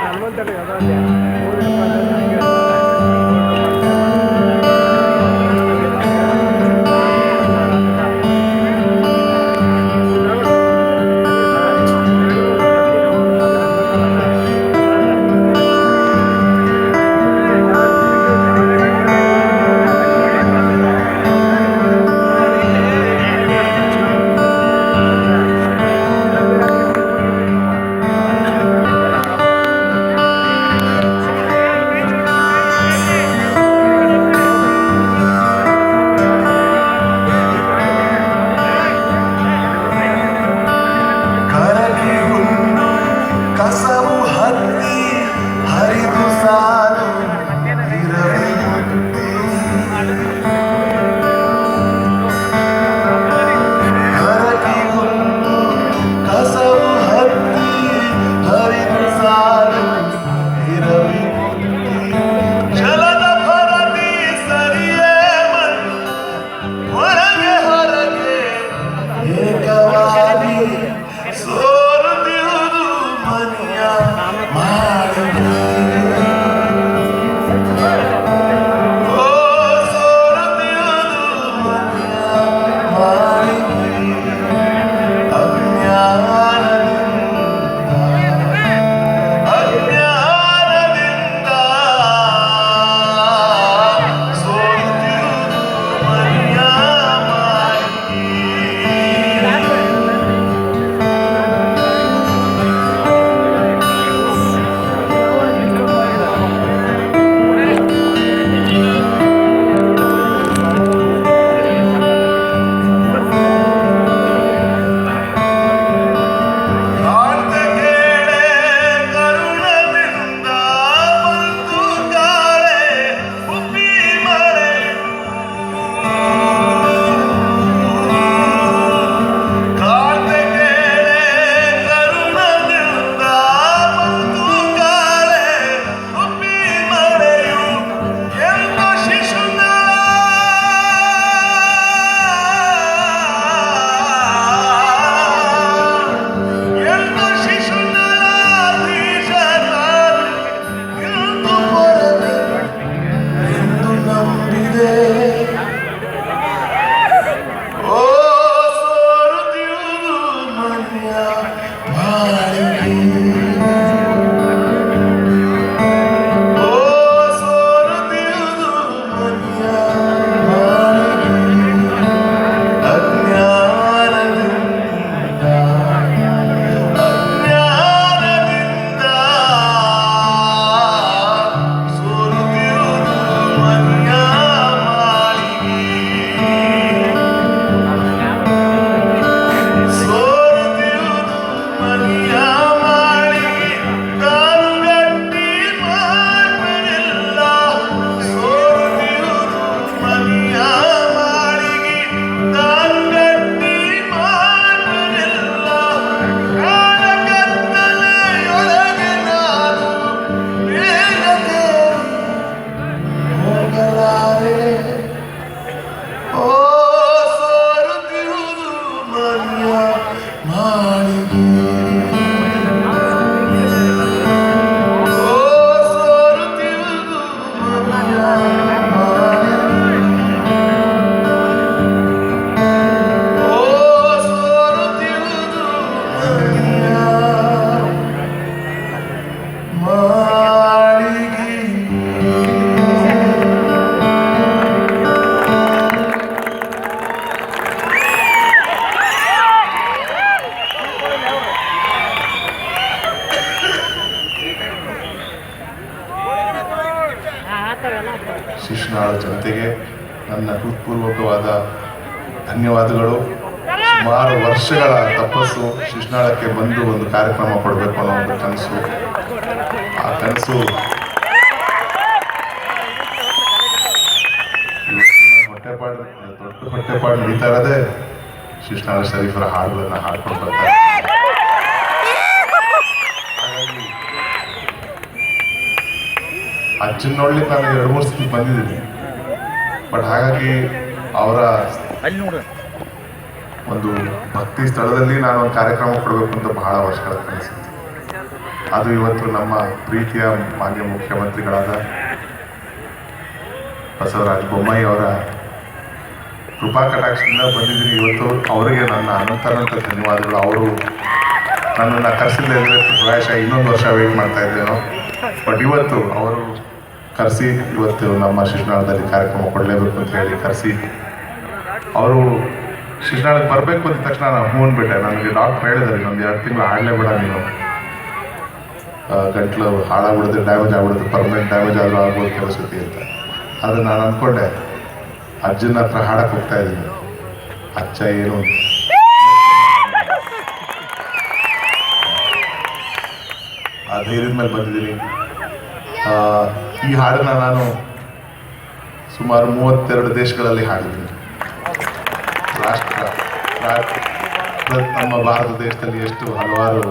ಹನುಮಂತ ಹೃತ್ಪೂರ್ವಕವಾದ ಧನ್ಯವಾದಗಳು. ಸುಮಾರು ವರ್ಷಗಳ ತಪಸ್ಸು ಶಿಶ್ನಾಳಕ್ಕೆ ಬಂದು ಒಂದು ಕಾರ್ಯಕ್ರಮ ಕೊಡಬೇಕು ಅನ್ನೋ ಒಂದು ಕನಸು. ಆ ಕನಸು ಹೊಟ್ಟೆಪಾಡು ದೊಡ್ಡ ಹೊಟ್ಟೆಪಾಡು ನಡೀತಾ ಇರೋದೆ ಶಿಶ್ನಾಳ ಶರೀಫರ ಹಾಡುಗಳನ್ನು ಹಾಡ್ಕೊಂಡು ಬರ್ತಾರೆ ಅಜ್ಜನ ನೋಡ್ಲಿಕ್ಕೆ ನಾನು ಎರಡು ಮೂರು ಸತಿ ಬಂದಿದ್ದೀನಿ. ಬಟ್ ಹಾಗಾಗಿ ಅವರ ಒಂದು ಭಕ್ತಿ ಸ್ಥಳದಲ್ಲಿ ನಾನು ಒಂದು ಕಾರ್ಯಕ್ರಮ ಕೊಡಬೇಕು ಅಂತ ಬಹಳ ವರ್ಷಗಳ ಕನಸಿತ್ತು ಅದು ಇವತ್ತು ನಮ್ಮ ಪ್ರೀತಿಯ ಮಾನ್ಯ ಮುಖ್ಯಮಂತ್ರಿಗಳಾದ ಬಸವರಾಜ ಬೊಮ್ಮಾಯಿ ಅವರ ಕೃಪಾ ಕಟಾಕ್ಷದಿಂದ ಬಂದಿದ್ದೀನಿ ಇವತ್ತು ಅವರಿಗೆ ನನ್ನ ಅನಂತರಂತ ಧನ್ಯವಾದಗಳು. ಅವರು ನನ್ನನ್ನು ಕರೆಸಿಲ್ಲದೆ ಪ್ರಾಯಶಃ ಇನ್ನೊಂದು ವರ್ಷ ವೇಟ್ ಮಾಡ್ತಾ ಇದ್ದೇನೋ. ಬಟ್ ಇವತ್ತು ಅವರು ಕರೆಸಿ ಇವತ್ತು ನಮ್ಮ ಶಿಶುನಾಳದಲ್ಲಿ ಕಾರ್ಯಕ್ರಮ ಕೊಡಲೇಬೇಕು ಅಂತ ಹೇಳಿ ಕರೆಸಿ. ಅವರು ಶಿಶುನಾಳಕ್ಕೆ ಬರಬೇಕು ಅಂದ ತಕ್ಷಣ ನಾನು ಹ್ಞೂ ಬಿಟ್ಟೆ ನನಗೆ ಡಾಕ್ಟರ್ ಹೇಳಿದ್ದಾರೆ ಇನ್ನೊಂದು ಎರಡು ತಿಂಗಳು ಆಡಲೇಬೇಡ ನೀನು. ಆ, ಗಂಟ್ಲು ಹಾಳಾಗ್ಬಿಡುತ್ತೆ ಡ್ಯಾಮೇಜ್ ಆಗ್ಬಿಡುತ್ತೆ ಪರ್ಮನೆಂಟ್ ಡ್ಯಾಮೇಜ್ ಆದರೂ ಆಗ್ಬೋದು ಕೆಲಸತಿ ಅಂತ. ಆದರೆ ನಾನು ಅಂದ್ಕೊಂಡೆ ಅಜ್ಜನ ಹತ್ರ ಹಾಡಕ್ಕೆ ಹೋಗ್ತಾ ಇದ್ದೀನಿ. ಅಜ್ಜ ಏನು ಆ ಧೈರ್ಯದ ಮೇಲೆ ಬಂದಿದ್ದೀನಿ. ಈ ಹಾಡನ್ನು ನಾನು ಸುಮಾರು ಮೂವತ್ತೆರಡು ದೇಶಗಳಲ್ಲಿ ಹಾಡಿದ್ದೀನಿ. ರಾಷ್ಟ್ರ ನಮ್ಮ ಭಾರತ ದೇಶದಲ್ಲಿ ಎಷ್ಟು ಹಲವಾರು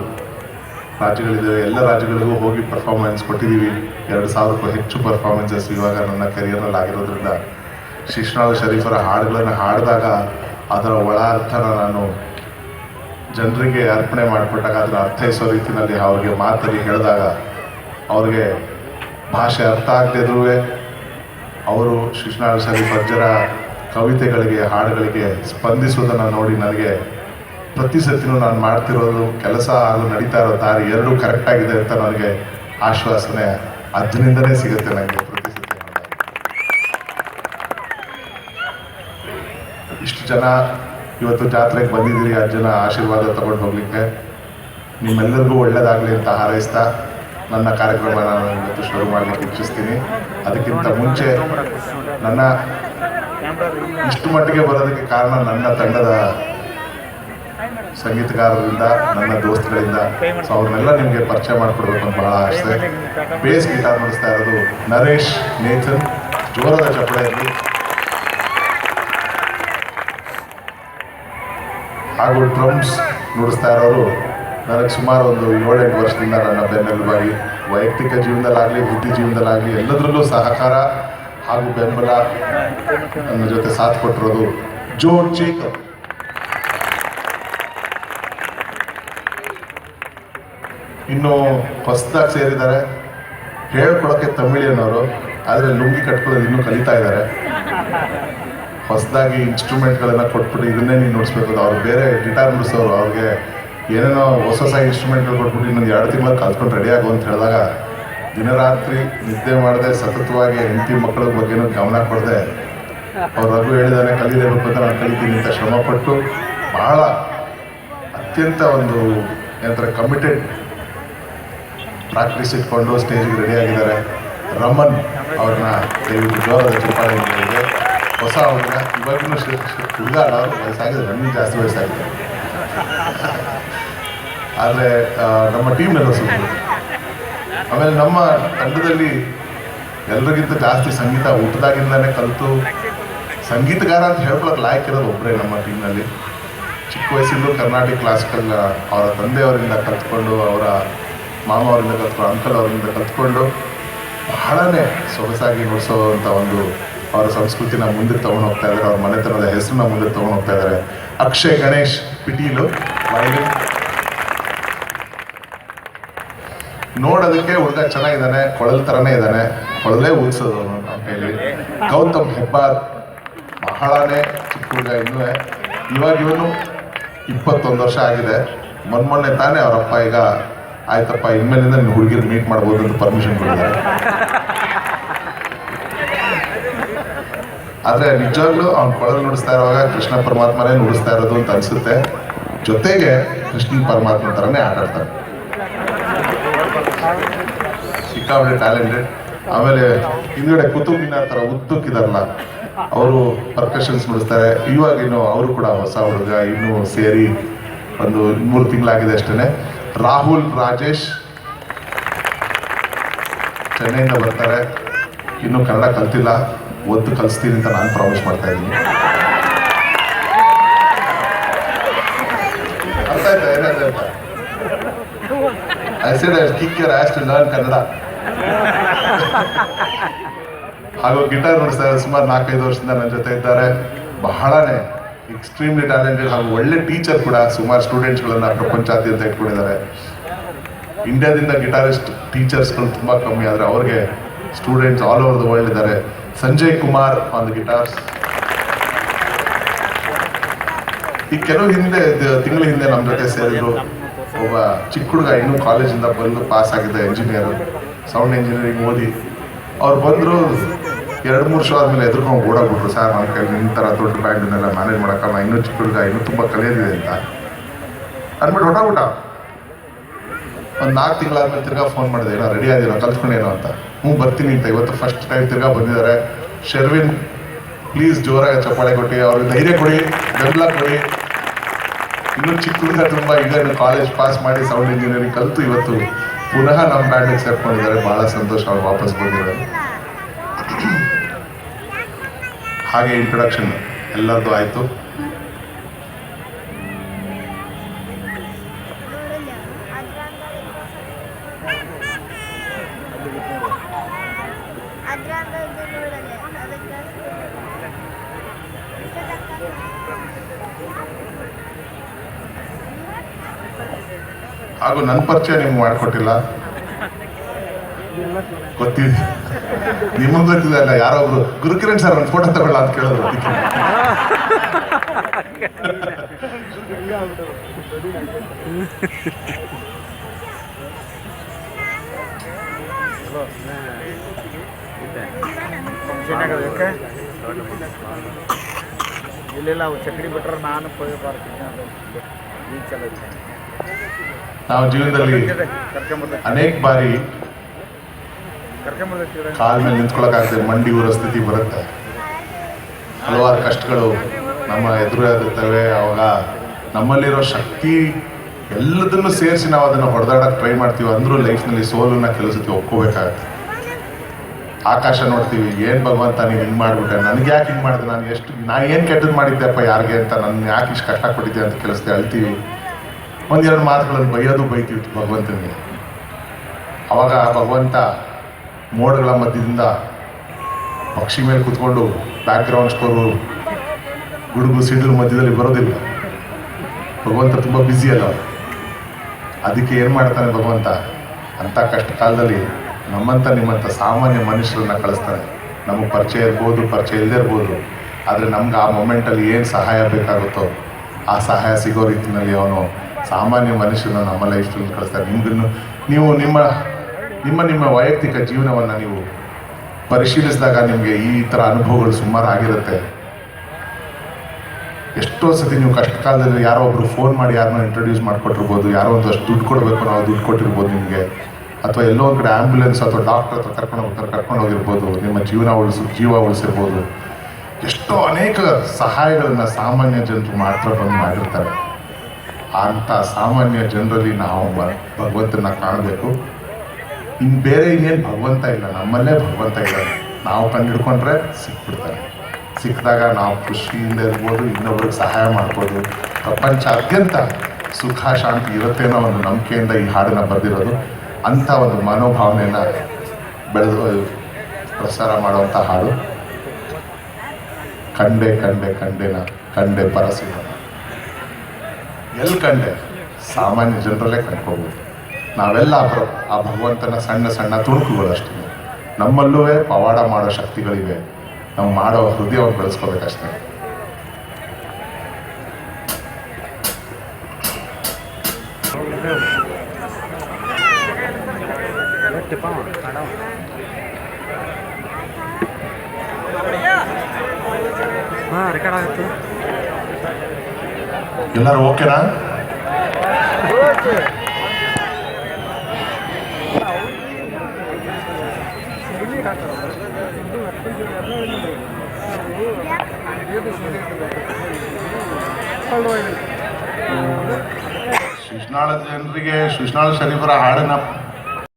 ರಾಜ್ಯಗಳಿದ್ದಾವೆ. ಎಲ್ಲ ರಾಜ್ಯಗಳಿಗೂ ಹೋಗಿ ಪರ್ಫಾರ್ಮೆನ್ಸ್ ಕೊಟ್ಟಿದ್ದೀವಿ. ಎರಡು ಸಾವಿರಕ್ಕೂ ಹೆಚ್ಚು ಪರ್ಫಾರ್ಮೆನ್ಸಸ್ ಇವಾಗ ನನ್ನ ಕೆರಿಯರ್ನಲ್ಲಿ ಆಗಿರೋದ್ರಿಂದ ಶಿಶ್ನಾಳ್ ಶರೀಫರ ಹಾಡುಗಳನ್ನು ಹಾಡಿದಾಗ ಅದರ ಒಳ ಅರ್ಥನ ನಾನು ಜನರಿಗೆ ಅರ್ಪಣೆ ಮಾಡಿಕೊಟ್ಟಾಗ ಅದನ್ನು ಅರ್ಥೈಸೋ ರೀತಿಯಲ್ಲಿ ಅವ್ರಿಗೆ ಮಾತಲ್ಲಿ ಹೇಳಿದಾಗ ಅವ್ರಿಗೆ ಭಾಷೆ ಅರ್ಥ ಆಗದಿದ್ರೂ ಅವರು ಶಿಕ್ಷಣ ಸರಿ ಅಜ್ಜರ ಕವಿತೆಗಳಿಗೆ, ಹಾಡುಗಳಿಗೆ ಸ್ಪಂದಿಸುವುದನ್ನು ನೋಡಿ ನನಗೆ ಪ್ರತಿ ಸತಿನೂ ನಾನು ಮಾಡ್ತಿರೋದು ಕೆಲಸ ಹಾಗೂ ನಡೀತಾ ಇರೋ ದಾರಿ ಎರಡೂ ಕರೆಕ್ಟಾಗಿದೆ ಅಂತ ನನಗೆ ಆಶ್ವಾಸನೆ ಅದರಿಂದನೇ ಸಿಗುತ್ತೆ ನನಗೆ ಪ್ರತಿ ಸತಿ ಇಷ್ಟು ಜನ ಇವತ್ತು ಜಾತ್ರೆಗೆ ಬಂದಿದ್ದೀರಿ ಅಜ್ಜನ ಆಶೀರ್ವಾದ ತಗೊಂಡು ಹೋಗ್ಲಿಕ್ಕೆ. ನಿಮ್ಮೆಲ್ಲರಿಗೂ ಒಳ್ಳೇದಾಗಲಿ ಅಂತ ಹಾರೈಸ್ತಾ ನನ್ನ ಕಾರ್ಯಕ್ರಮ ನಾನು ಶುರು ಮಾಡಲಿಕ್ಕೆ ಇಚ್ಛಿಸ್ತೀನಿ. ಅದಕ್ಕಿಂತ ಮುಂಚೆ ನನ್ನ ಇಷ್ಟು ಮಟ್ಟಿಗೆ ಬರೋದಕ್ಕೆ ಕಾರಣ ನನ್ನ ತಂಡದ ಸಂಗೀತಗಾರರಿಂದ, ನನ್ನ ದೋಸ್ತುಗಳಿಂದ. ಸೊ ಅವ್ರನ್ನೆಲ್ಲ ನಿಮಗೆ ಪರಿಚಯ ಮಾಡಿಕೊಡ್ಬೇಕು ಅಂತ ಬಹಳ ಆಸೆ. ಬೇಸ್ ಗಿಟಾರ್ ನುಡಿಸ್ತಾ ಇರೋದು ನರೇಶ್ ನೇಥನ್ ಜೋರದ ಚಪ್ಪಳೆಯಲ್ಲಿ ಹಾಗೂ ಡ್ರಮ್ಸ್ ನುಡಿಸ್ತಾ ಇರೋರು ನನಗೆ ಸುಮಾರು ಒಂದು ಏಳೆಂಟು ವರ್ಷದಿಂದ ನನ್ನ ಬೆನ್ನೆಲುಬಾಗಿ, ವೈಯಕ್ತಿಕ ಜೀವನದಲ್ಲಾಗಲಿ, ವೃತ್ತಿ ಜೀವನದಲ್ಲಾಗಲಿ ಎಲ್ಲದರಲ್ಲೂ ಸಹಕಾರ ಹಾಗೂ ಬೆಂಬಲ ನನ್ನ ಜೊತೆ ಸಾಥ್ ಕೊಟ್ಟಿರೋದು ಜೋ ಚೇತನ್. ಇನ್ನು ಹೊಸದಾಗಿ ಸೇರಿದ್ದಾರೆ. ಹೇಳ್ಕೊಳಕ್ಕೆ ತಮಿಳಿಯನ್ನವರು, ಆದರೆ ಲುಂಗಿ ಕಟ್ಕೊಳ್ಳೋದು ಇನ್ನೂ ಕಲಿತಾ ಇದ್ದಾರೆ. ಹೊಸದಾಗಿ ಇನ್ಸ್ಟ್ರೂಮೆಂಟ್ಗಳನ್ನು ಕೊಟ್ಬಿಟ್ಟು ಇದನ್ನೇ ನೀವು ನೋಡಿಸ್ಬೇಕು ಅವ್ರು ಬೇರೆ ಗಿಟಾರ್ ನುಡಿಸೋರು ಅವ್ರಿಗೆ ಏನೇನೋ ಹೊಸ ಹೊಸ ಇನ್ಸ್ಟ್ರೂಮೆಂಟ್ಗಳು ಕೊಟ್ಬಿಟ್ಟು ಇನ್ನೊಂದು ಎರಡು ತಿಂಗಳ ಕಲ್ತ್ಕೊಂಡು ರೆಡಿ ಆಗು ಅಂತ ಹೇಳಿದಾಗ, ದಿನರಾತ್ರಿ ನಿದ್ದೆ ಮಾಡದೆ, ಸತತವಾಗಿ ಹೆಂಡತಿ ಮಕ್ಕಳ ಬಗ್ಗೆನೂ ಗಮನ ಕೊಡದೆ. ಅವ್ರು ರಘು ಹೇಳಿದಾನೆ ಕಲಿಲೇಬೇಕು ಅಂತ ನಾನು ಕಲಿತೀನಿ ಅಂತ ಶ್ರಮಪಟ್ಟು ಬಹಳ ಅತ್ಯಂತ ಒಂದು ಏನಂತಾರೆ ಕಮಿಟೆಡ್ ಪ್ರಾಕ್ಟೀಸ್ ಇಟ್ಕೊಂಡು ಸ್ಟೇಜ್ಗೆ ರೆಡಿ ಆಗಿದ್ದಾರೆ. ರಮನ್ ಅವ್ರನ್ನ ದಯವಿಟ್ಟು ಹೊಸ ಅವ್ರನ್ನ ಇವಾಗೂ ಹುಡುಗಾಡ ವಯಸ್ಸಾಗಿದೆ ರನ್ನಿಂಗ್ ಜಾಸ್ತಿ ವಯಸ್ಸಾಗಿದೆ. ಆದರೆ ನಮ್ಮ ಟೀಮ್ನೆಲ್ಲ ಸುಮ್ಮನೆ ಆಮೇಲೆ ನಮ್ಮ ತಂಡದಲ್ಲಿ ಎಲ್ರಿಗಿಂತ ಜಾಸ್ತಿ ಸಂಗೀತ ಹುಟ್ಟದಾಗಿಂದಾನೆ ಕಲಿತು. ಸಂಗೀತಗಾರ ಅಂತ ಹೇಳ್ಕೊಳಕ್ಕೆ ಲಾಯಕ್ ಇರೋದು ಒಬ್ಬರೇ ನಮ್ಮ ಟೀಮ್ನಲ್ಲಿ. ಚಿಕ್ಕ ವಯಸ್ಸಿಂದಲೂ ಕರ್ನಾಟಕ ಕ್ಲಾಸಿಕಲ್ ಅವರ ತಂದೆಯವರಿಂದ ಕಲ್ತ್ಕೊಂಡು, ಅವರ ಮಾಮ ಅವರಿಂದ ಕಲ್ತ್ಕೊಂಡು ಅಂಕಲ್ ಅವರಿಂದ ಕಲ್ತ್ಕೊಂಡು, ಬಹಳನೇ ಸೊಗಸಾಗಿ ನುಡಿಸೋವಂಥ ಒಂದು ಅವರ ಸಂಸ್ಕೃತಿನ ಮುಂದೆ ತೊಗೊಂಡು ಹೋಗ್ತಾ ಇದ್ದಾರೆ. ಅವ್ರ ಮನೆತನದ ಹೆಸರನ್ನ ಮುಂದೆ ತೊಗೊಂಡು ಹೋಗ್ತಾ ಇದ್ದಾರೆ. ಅಕ್ಷಯ್, ಗಣೇಶ್, ಪಿಟೀಲು ವಯಲಿನ್ ನೋಡೋದಕ್ಕೆ ಹುಡುಗ ಚೆನ್ನಾಗಿದ್ದಾನೆ, ಕೊಳಲ್ ಥರನೇ ಇದ್ದಾನೆ, ಕೊಳಲೇ ಊದಿಸೋದು ಅಂತ ಹೇಳಿ. ಗೌತಮ್ ಹೆಬ್ಬಾರ್ ಬಹಳನೇ ಚಿಕ್ಕ ಹುಡುಗ ಇನ್ನೂ. ಇವಾಗ ಇವನು ಇಪ್ಪತ್ತೊಂದು ವರ್ಷ ಆಗಿದೆ. ಮೊನ್ನೆ ತಾನೇ ಅವರಪ್ಪ ಈಗ, ಆಯ್ತಪ್ಪ, ಇನ್ಮೇಲಿಂದ ನಿನ್ನ ಹುಡುಗಿರು ಮೀಟ್ ಮಾಡ್ಬೋದು ಅಂತ ಪರ್ಮಿಷನ್ ಕೊಟ್ಟಿದ್ದಾರೆ. ಆದರೆ ನಿಜವಾಗ್ಲೂ ಅವ್ನು ಕೊಳಲು ನುಡಿಸ್ತಾ ಇರುವಾಗ ಕೃಷ್ಣ ಪರಮಾತ್ಮನೇ ನುಡಿಸ್ತಾ ಇರೋದು ಅಂತ ಅನಿಸುತ್ತೆ. ಜೊತೆಗೆ ಕೃಷ್ಣ ಪರಮಾತ್ಮ ಥರನೇ ಆಟಾಡ್ತಾರೆ ಸಿಕ್ಕಾಬಳೆ ಟ್ಯಾಲೆಂಟೆಡ್ ಆಮೇಲೆ ಹಿಂದ್ಗಡೆ ಕುತುಬಿನ ಥರ ಉದ್ದಕ್ಕಿದಾರಲ್ಲ ಅವರು ಪರ್ಕಷನ್ಸ್ ನುಡಿಸ್ತಾರೆ. ಇವಾಗ ಇನ್ನು ಅವರು ಕೂಡ ಹೊಸ ಹುಡುಗ, ಇನ್ನೂ ಸೇರಿ ಒಂದು ಮೂರು ತಿಂಗಳಾಗಿದೆ ಅಷ್ಟೇ ರಾಹುಲ್ ರಾಜೇಶ್ ಚೆನ್ನೈಯಿಂದ ಬರ್ತಾರೆ. ಇನ್ನೂ ಕನ್ನಡ ಕಲ್ತಿಲ್ಲ. ಒದ್ದು ಕಲಿಸ್ತೀನಿ ಅಂತ ನಾನು ಪ್ರಾಮಿಸ್ ಮಾಡ್ತಾ ಇದ್ದೀನಿ. ಅರ್ಥ ಆಯ್ತಾ? ಅಂತ to learn ಕನ್ನಡ ಹಾಗೂ ಗಿಟಾರ್ ನುಡಿಸ್ತಾರೆ ಸುಮಾರು ನಾಲ್ಕೈದು ವರ್ಷದಿಂದ ನನ್ನ ಜೊತೆ ಇದ್ದಾರೆ. ಬಹಳನೇ ಎಕ್ಸ್ಟ್ರೀಮ್ಲಿ ಟ್ಯಾಲೆಂಟೆಡ್ ಹಾಗೂ ಒಳ್ಳೆ ಟೀಚರ್ ಕೂಡ ಸುಮಾರು ಸ್ಟೂಡೆಂಟ್ಸ್ಗಳನ್ನ ಪ್ರಪಂಚಾದ್ಯಂತ ಇಟ್ಕೊಂಡಿದ್ದಾರೆ. ಇಂಡಿಯಾದಿಂದ ಗಿಟಾರಿಸ್ಟ್ ಟೀಚರ್ಸ್ಗಳು ತುಂಬಾ ಕಮ್ಮಿ ಆದ್ರೆ ಅವ್ರಿಗೆ students all over the world ಇದ್ದಾರೆ. ಸಂಜಯ್ ಕುಮಾರ್ ಆನ್ ಗಿಟಾರ್ಸ್ ಈ ಕೆಲವು ಹಿಂದೆ ತಿಂಗಳ ಹಿಂದೆ ನಮ್ಮ ಜೊತೆ ಸೇರಿದ್ರು ಒಬ್ಬ ಚಿಕ್ಕ ಹುಡುಗ, ಇನ್ನೂ ಕಾಲೇಜಿಂದ ಬಂದು ಪಾಸ್ ಆಗಿದ್ದ ಇಂಜಿನಿಯರ್ ಸೌಂಡ್ ಇಂಜಿನಿಯರಿಂಗ್ ಓದಿ. ಅವ್ರು ಬಂದರು ಎರಡು, ಮೂರು ವರ್ಷ ಆದಮೇಲೆ ಎದುರ್ಕೊಂಡು ಓಡಾಗ್ಬಿಟ್ರು. ಸರ್ ನನ್ನ ಕೈ ನಿಮ್ಮ ಥರ ದೊಡ್ಡ ಬ್ಯಾಂಡನ್ನೆಲ್ಲ ಮ್ಯಾನೇಜ್ ಮಾಡೋಕ್ಕಲ್ಲ ಇನ್ನೂ ಚಿಕ್ಕ ಹುಡುಗ, ಇನ್ನೂ ತುಂಬ ಕಲಿಯೋದಿದೆ ಅಂತ. ಅಂದ್ಬಿಟ್ಟು ಹೊಟ್ಟ ಒಂದು ನಾಲ್ಕು ತಿಂಗಳಾದ್ಮೇಲೆ ತಿರ್ಗಾ ಫೋನ್ ಮಾಡಿದೆ, ಏನೋ ರೆಡಿ ಆಗಿರೋ ಕಲ್ತ್ಕೊಂಡೇನೋ ಅಂತ. ಹ್ಞೂ ಬರ್ತೀನಿ ಅಂತ ಇವತ್ತು ಫಸ್ಟ್ ಟೈಮ್ ತಿರ್ಗಾ ಬಂದಿದ್ದಾರೆ. ಶರ್ವಿನ್ ಪ್ಲೀಸ್ ಜೋರಾಗಿ ಚಪ್ಪಾಳೆ ಕೊಟ್ಟು ಅವ್ರಿಗೆ ಧೈರ್ಯ ಕೊಡಿ ಬೆಂಬಲ ಕೊಡಿ. ಇನ್ನು ಚಿಕ್ಕ ಹುಡುಗ ತುಂಬ ಈಗ ಕಾಲೇಜ್ ಪಾಸ್ ಮಾಡಿ ಸೌಂಡ್ ಇಂಜಿನಿಯರಿಂಗ್ ಕಲಿತು ಇವತ್ತು. ಪುನಃ ನಮ್ಮ ಬ್ಯಾಂಡಿಗೆ ಸೇರ್ಕೊಂಡಿದ್ದಾರೆ ಭಾಳ ಸಂತೋಷ, ಅವ್ರು ವಾಪಸ್ ಬಂದಿದ್ದಾರೆ. ಹಾಗೆ ಇಂಟ್ರೊಡಕ್ಷನ್ ಎಲ್ಲರದ್ದು ಆಯಿತು. ನನ್ನ ಪರಿಚಯ ನಿಮ್ಗೆ ಮಾಡಿಕೊಟ್ಟಿಲ್ಲ? ಗೊತ್ತಿದೆ ನಿಮಗೆ ಗೊತ್ತಿದೆ ಅಲ್ಲ ಯಾರೊಬ್ರು ಗುರುಕಿರಣ್ ಸರ್ ನನ್ನ ಫೋಟೋ ತಗೊಳ್ಳ ಅಂತ ಕೇಳಿದ್ರು ಅದಕ್ಕೆ. ಅವು ಚಕ್ರಿ ಬಿಟ್ರೆ ನಾನು ಪೊಯ್ ಬರ್ತೀನಿ ಅದು ಐತೆ. ನಾವು ಜೀವನದಲ್ಲಿ ಅನೇಕ ಬಾರಿ ಕಾಲ ಮೇಲೆ ನಿಂತ್ಕೊಳ್ಳೋಕ್ಕಾಗದೆ ಮಂಡಿ ಊರ ಸ್ಥಿತಿ ಬರುತ್ತೆ. ಹಲವಾರು ಕಷ್ಟಗಳು ನಮ್ಮ ಎದುರಾಗುತ್ತವೆ. ಅವಾಗ ನಮ್ಮಲ್ಲಿರೋ ಶಕ್ತಿ ಎಲ್ಲದನ್ನು ಸೇರಿಸಿ ನಾವು ಅದನ್ನು ಹೊಡೆದಾಡಕ್ಕೆ ಟ್ರೈ ಮಾಡ್ತೀವಿ. ಅಂದರೂ ಲೈಫ್ನಲ್ಲಿ ಸೋಲನ್ನ ಕೆಲಸಕ್ಕೆ ಒಪ್ಕೋಬೇಕಾಗತ್ತೆ. ಆಕಾಶ ನೋಡ್ತೀವಿ, ಏನು ಭಗವಂತ ನೀವು ಹಿಂಗೆ ಮಾಡಿಬಿಟ್ಟೆ? ನನಗೆ ಯಾಕೆ ಹಿಂಗೆ ಮಾಡಿದೆ? ನಾನು ಎಷ್ಟು ನಾನು ಏನು ಕೆಟ್ಟದ್ದು ಮಾಡಿದ್ದೆಪ್ಪ ಯಾರಿಗೆ ಅಂತ ನನ್ನ ಯಾಕೆ ಇಷ್ಟು ಕಷ್ಟ ಕೊಟ್ಟಿದ್ದೆ ಅಂತ ಕೆಲಸಕ್ಕೆ ಅಳ್ತೀವಿ. ಒಂದೆರಡು ಮಾತುಗಳನ್ನು ಬೈಯೋದು ಬೈತೀವಿ ಭಗವಂತನಿಗೆ. ಅವಾಗ ಭಗವಂತ ಮೋಡಗಳ ಮಧ್ಯದಿಂದ ಪಕ್ಷಿ ಮೇಲೆ ಕುತ್ಕೊಂಡು ಬ್ಯಾಕ್ಗ್ರೌಂಡ್ ಸ್ಕೋರು ಗುಡುಗು ಸಿಡಿಲು ಮಧ್ಯದಲ್ಲಿ ಬರೋದಿಲ್ಲ. ಭಗವಂತ ತುಂಬ ಬ್ಯುಸಿ ಅಲ್ಲ. ಅದಕ್ಕೆ ಏನು ಮಾಡ್ತಾನೆ ಭಗವಂತ? ಅಂಥ ಕಷ್ಟ ಕಾಲದಲ್ಲಿ ನಮ್ಮಂಥ ನಿಮ್ಮಂಥ ಸಾಮಾನ್ಯ ಮನುಷ್ಯರನ್ನ ಕಳಿಸ್ತಾನೆ. ನಮಗೆ ಪರಿಚಯ ಇರ್ಬೋದು, ಪರಿಚಯ ಇಲ್ಲದೆ ಇರ್ಬೋದು. ಆದರೆ ನಮ್ಗೆ ಆ ಮೊಮೆಂಟಲ್ಲಿ ಏನು ಸಹಾಯ ಬೇಕಾಗುತ್ತೋ, ಆ ಸಹಾಯ ಸಿಗೋ ರೀತಿಯಲ್ಲಿ ಅವನು ಸಾಮಾನ್ಯ ಮನುಷ್ಯನ ನಮ್ಮ ಲೈಫ್ನಲ್ಲಿ ಕಳಿಸ್ತಾರೆ. ನಿಮ್ಗೂ ನೀವು ನಿಮ್ಮ ನಿಮ್ಮ ನಿಮ್ಮ ವೈಯಕ್ತಿಕ ಜೀವನವನ್ನು ನೀವು ಪರಿಶೀಲಿಸಿದಾಗ ನಿಮಗೆ ಈ ಥರ ಅನುಭವಗಳು ಸುಮಾರು ಆಗಿರುತ್ತೆ. ಎಷ್ಟೋ ಸತಿ ನೀವು ಕಷ್ಟ ಕಾಲದಲ್ಲಿ ಯಾರೋ ಒಬ್ರು ಫೋನ್ ಮಾಡಿ ಯಾರನ್ನೋ ಇಂಟ್ರೊಡ್ಯೂಸ್ ಮಾಡಿಕೊಟ್ಟಿರ್ಬೋದು, ಯಾರೋ ಒಂದಷ್ಟು ದುಡ್ಡು ಕೊಡಬೇಕು ನಾವು ದುಡ್ಡು ಕೊಟ್ಟಿರ್ಬೋದು ನಿಮಗೆ. ಅಥವಾ ಎಲ್ಲೋ ಒಂದು ಕಡೆ ಆ್ಯಂಬುಲೆನ್ಸ್ ಅಥವಾ ಡಾಕ್ಟರ್ ಹತ್ರ ಕರ್ಕೊಂಡು ಹೋಗ್ತಾರೆ ಕರ್ಕೊಂಡು ಹೋಗಿರ್ಬೋದು, ನಿಮ್ಮ ಜೀವನ ಉಳಿಸು, ಜೀವ ಉಳಿಸಿರ್ಬೋದು. ಎಷ್ಟೋ ಅನೇಕ ಸಹಾಯಗಳನ್ನು ಸಾಮಾನ್ಯ ಜನರು ಮಾತ್ರ ಬಂದು ಮಾಡಿರ್ತಾರೆ. ಅಂಥ ಸಾಮಾನ್ಯ ಜನರಲ್ಲಿ ನಾವು ಭಗವಂತನ ಕಾಣಬೇಕು. ಇನ್ನು ಬೇರೆ ಇನ್ನೇನು ಭಗವಂತ ಇಲ್ಲ, ನಮ್ಮಲ್ಲೇ ಭಗವಂತ ಇದ್ದಾನೆ ನಾವು ಕಂಡಿಡ್ಕೊಂಡ್ರೆ ಸಿಕ್ಬಿಡ್ತಾನೆ ಸಿಕ್ಕಿದಾಗ ನಾವು ಖುಷಿಯಿಂದ ಇರ್ಬೋದು, ಇನ್ನೊಬ್ರಿಗೆ ಸಹಾಯ ಮಾಡ್ಬೋದು. ಪ್ರಪಂಚಾದ್ಯಂತ ಸುಖ, ಶಾಂತಿ ಇರುತ್ತೇನೋ ಒಂದು ನಂಬಿಕೆಯಿಂದ ಈ ಹಾಡನ್ನು ಬರೆದಿರೋದು. ಅಂಥ ಒಂದು ಮನೋಭಾವನೆಯನ್ನು ಬೆಳೆದು, ಪ್ರಸಾರ ಮಾಡುವಂಥ ಹಾಡು. ಕಂಡೆ ಕಂಡೆ, ಕಂಡೆನ, ಕಂಡೆ ಪರಸಿನ ಎಲ್ಲಿ ಕಂಡೆ ಸಾಮಾನ್ಯ ಜನರಲ್ಲೇ ಕಂಡ್ಕೋಬೋದು. ನಾವೆಲ್ಲ ಆ ಭಗವಂತನ ಸಣ್ಣ ಸಣ್ಣ ತುಣುಕುಗಳು ಅಷ್ಟೇ ನಮ್ಮಲ್ಲೂ ಪವಾಡ ಮಾಡೋ ಶಕ್ತಿಗಳಿವೆ. ನಾವು ಮಾಡೋ ಹೃದಯವನ್ನು ಬೆಳೆಸ್ಕೋಬೇಕಷ್ಟೇ. ಹಾಂ ರೆಕಾರ್ಡ್ ಆಗುತ್ತೆ. ಎಲ್ಲರೂ ಓಕೆನಾ? ಶಿಶ್ನಾಳ ಜನರಿಗೆ ಶಿಶ್ನಾಳ ಶರೀಫರ ಹಾಡನ್ನ